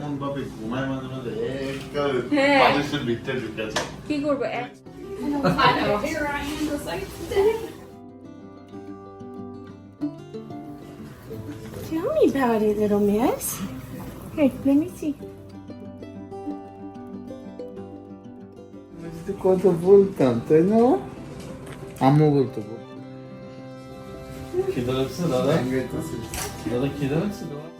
এমন ভাবে ঘুমায় মাঝে মাঝে একেবারে হ্যাঁ। বালিশের ভিতরে ঢুকে আছে কি করব. Tell me about it, little miss. Hey, let me see. কত বলতাম তাই না আম্মু বলতো খিদে লাগছে দাদা দাদা খিদে লাগছে দাদা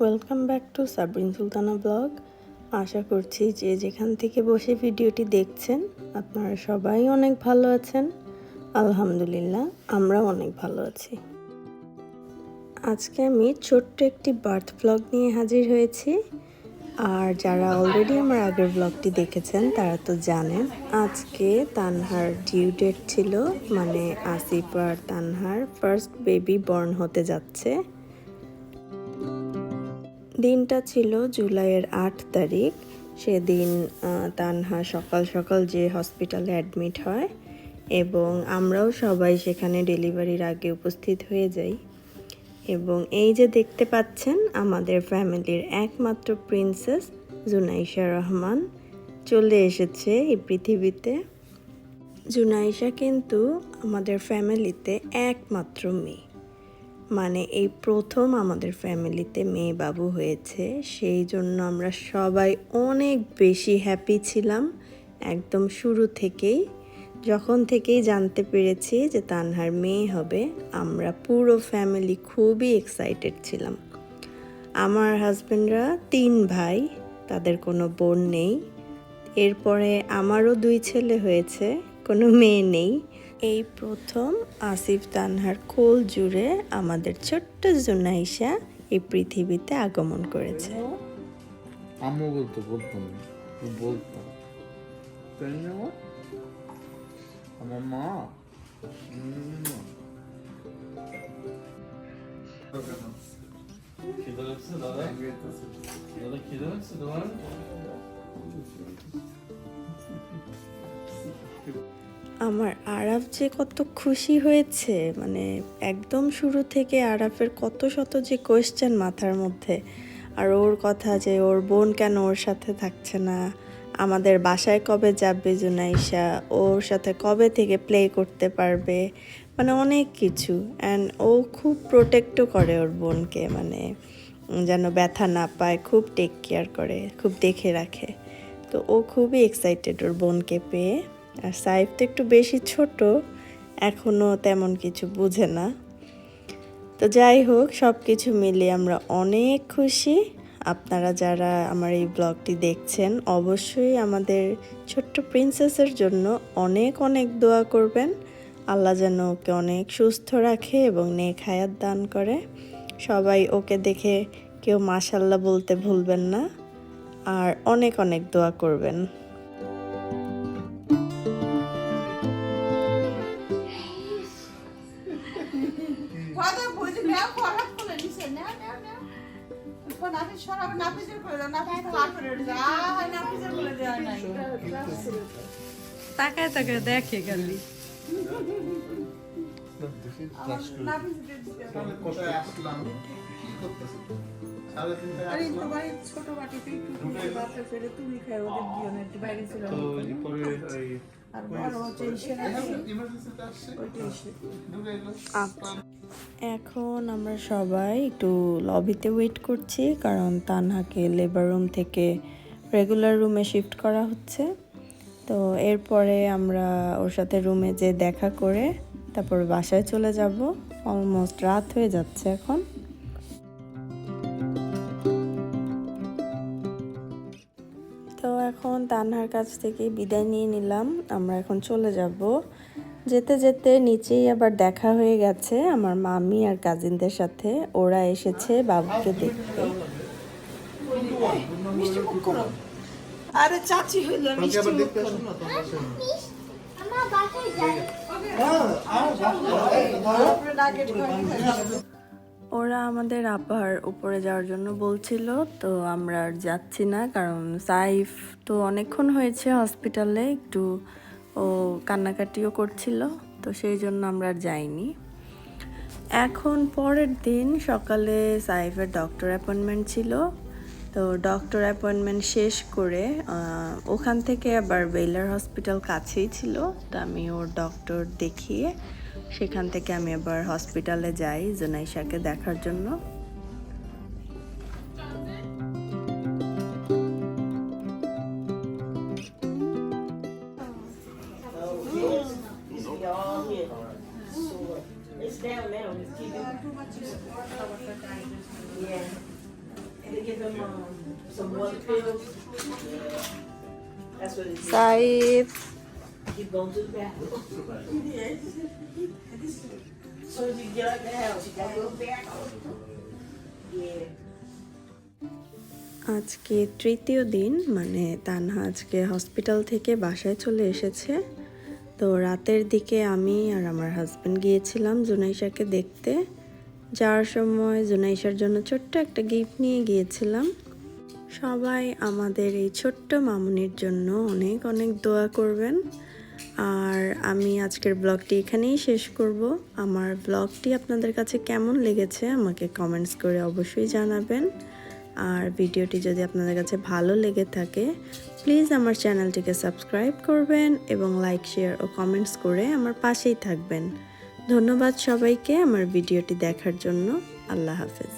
welcome back to Sabrin Sultana blog আশা করছি যে যেখান থেকে বসে ভিডিওটি দেখছেন, আপনারা সবাই অনেক ভালো আছেন। আলহামদুলিল্লাহ, আমরাও অনেক ভালো আছি। আজকে আমি ছোট্ট একটি বার্থ ব্লগ নিয়ে হাজির হয়েছি। আর যারা অলরেডি আমার আগের ব্লগটি দেখেছেন, তারা তো জানেন, আজকে তানহার ডিউ ডেট ছিল। মানে আসিফ আর তানহার ফার্স্ট বেবি বর্ন হতে যাচ্ছে। দিনটা ছিল জুলাইয়ের আট তারিখ। সেদিন তানহা সকাল সকাল যে হসপিটালে অ্যাডমিট হয় এবং আমরাও সবাই সেখানে ডেলিভারির আগে উপস্থিত হয়ে যাই। এবং এই যে দেখতে পাচ্ছেন, আমাদের ফ্যামিলির একমাত্র প্রিন্সেস জুনাইশা রহমান চলে এসেছে এই পৃথিবীতে। জুনাইশা কিন্তু আমাদের ফ্যামিলিতে একমাত্র মেয়ে। মানে এই প্রথম আমাদের ফ্যামিলিতে মেয়ে বাবু হয়েছে, সেই জন্য আমরা সবাই অনেক বেশি হ্যাপি ছিলাম একদম শুরু থেকেই। যখন থেকেই জানতে পেরেছি যে তানহার মেয়ে হবে, আমরা পুরো ফ্যামিলি খুবই এক্সাইটেড ছিলাম। আমার হাজব্যান্ডরা তিন ভাই, তাদের কোনো বোন নেই। এরপরে আমারও দুই ছেলে হয়েছে, কোনো মেয়ে নেই। এই প্রথম আসিফ তানহার কোল জুড়ে আমাদের ছোট্ট জুনাইশা এই পৃথিবীতে আগমন করেছে। আম্মু বলতো বলতাম না। বলতাম তাই না আমার মা। উম, খিদে লাগছে দাদা? দাদা খিদে লাগছে তোমার? আমার আরাফ যে কত খুশি হয়েছে মানে একদম শুরু থেকে আরাফের কত শত যে কোয়েশ্চেন মাথার মধ্যে, আর ওর কথা যে ওর বোন কেন ওর সাথে থাকছে না, আমাদের বাসায় কবে যাবে জুনাইশা, ওর সাথে কবে থেকে প্লে করতে পারবে মানে অনেক কিছু অ্যান্ড ও খুব প্রোটেক্টও করে ওর বোনকে মানে যেন ব্যথা না পায়, খুব টেক কেয়ার করে, খুব দেখে রাখে, তো ও খুবই এক্সাইটেড ওর বোনকে পেয়ে। আর সাইফ তো একটু বেশি ছোট এখনও তেমন কিছু বুঝে না। তো যাই হোক সব কিছু মিলে আমরা অনেক খুশি। আপনারা যারা আমার এই ব্লগটি দেখছেন, অবশ্যই আমাদের ছোট্ট প্রিন্সেসের জন্য অনেক অনেক দোয়া করবেন। আল্লাহ যেন ওকে অনেক সুস্থ রাখে এবং নেক হায়াত দান করে। সবাই ওকে দেখে কেউ মাশাল্লাহ বলতে ভুলবেন না। আর অনেক অনেক দোয়া করবেন। ফোন আপনি সরাব না করে দাও না ভাই করে দাও আ না করে দেওয়া নাই। তাকায় তাকায় দেখে ছোট বাটিতে একটু ফেলে তুমি খাই ওদের দিও না একটু বাইরে ছিল আর বড় হচ্ছে এখন আমরা সবাই একটু লবিতে ওয়েট করছি, কারণ তানহাকে লেবার রুম থেকে রেগুলার রুমে শিফট করা হচ্ছে। তো এরপরে আমরা ওর সাথে রুমে যে দেখা করে তারপর বাসায় চলে যাব। অলমোস্ট রাত হয়ে যাচ্ছে এখন। তো এখন তানহার কাছ থেকে বিদায় নিয়ে নিলাম। আমরা এখন চলে যাব যেতে যেতে নিচেই আবার দেখা হয়ে গেছে আমার মামি আর কাজিনদের সাথে। ওরা এসেছে বাবুকে দেখতে। আরে চাচি হইল ওরা আমাদের আবার উপরে যাওয়ার জন্য বলছিল তো আমরা আর যাচ্ছি না কারণ সাইফ তো অনেকক্ষণ হয়েছে হসপিটালে একটু ও কান্নাকাটিও করছিল, তো সেই জন্য আমরা আর যাইনি। এখন পরের দিন সকালে সাইফের ডক্টর অ্যাপয়েন্টমেন্ট ছিল, তো ডক্টর অ্যাপয়েন্টমেন্ট শেষ করে ওখান থেকে আবার বেলার হসপিটাল কাছেই ছিল, তো আমি ওর ডক্টর দেখিয়ে সেখান থেকে আমি আবার হসপিটালে যাই জোনাইশাকে দেখার জন্য। Down now. Just keep it. Yeah. And to give them um, some water pills. That's what it is. Saif Keep going to the bathroom. Yes. As soon as you get out the house, you gotta go back. Yeah. আজকে তৃতীয় দিন মানে তানহা আজকে hospital থেকে বাসায় চলে এসেছে তো রাতের দিকে আমি আর আমার হাজব্যান্ড গিয়েছিলাম জুনাইশাকে দেখতে। যাওয়ার সময় জুনাইশার জন্য ছোট্ট একটা গিফট নিয়ে গিয়েছিলাম। সবাই আমাদের এই ছোট্ট মামুনির জন্য অনেক অনেক দোয়া করবেন। আর আমি আজকের ব্লগটি এখানেই শেষ করব। আমার ব্লগটি আপনাদের কাছে কেমন লেগেছে আমাকে কমেন্টস করে অবশ্যই জানাবেন। আর ভিডিওটি যদি আপনাদের কাছে ভালো লেগে থাকে প্লিজ আমার চ্যানেলটিকে সাবস্ক্রাইব করবেন এবং লাইক শেয়ার ও কমেন্টস করে আমার পাশেই থাকবেন। ধন্যবাদ সবাইকে আমার ভিডিওটি দেখার জন্য। আল্লাহ হাফেজ।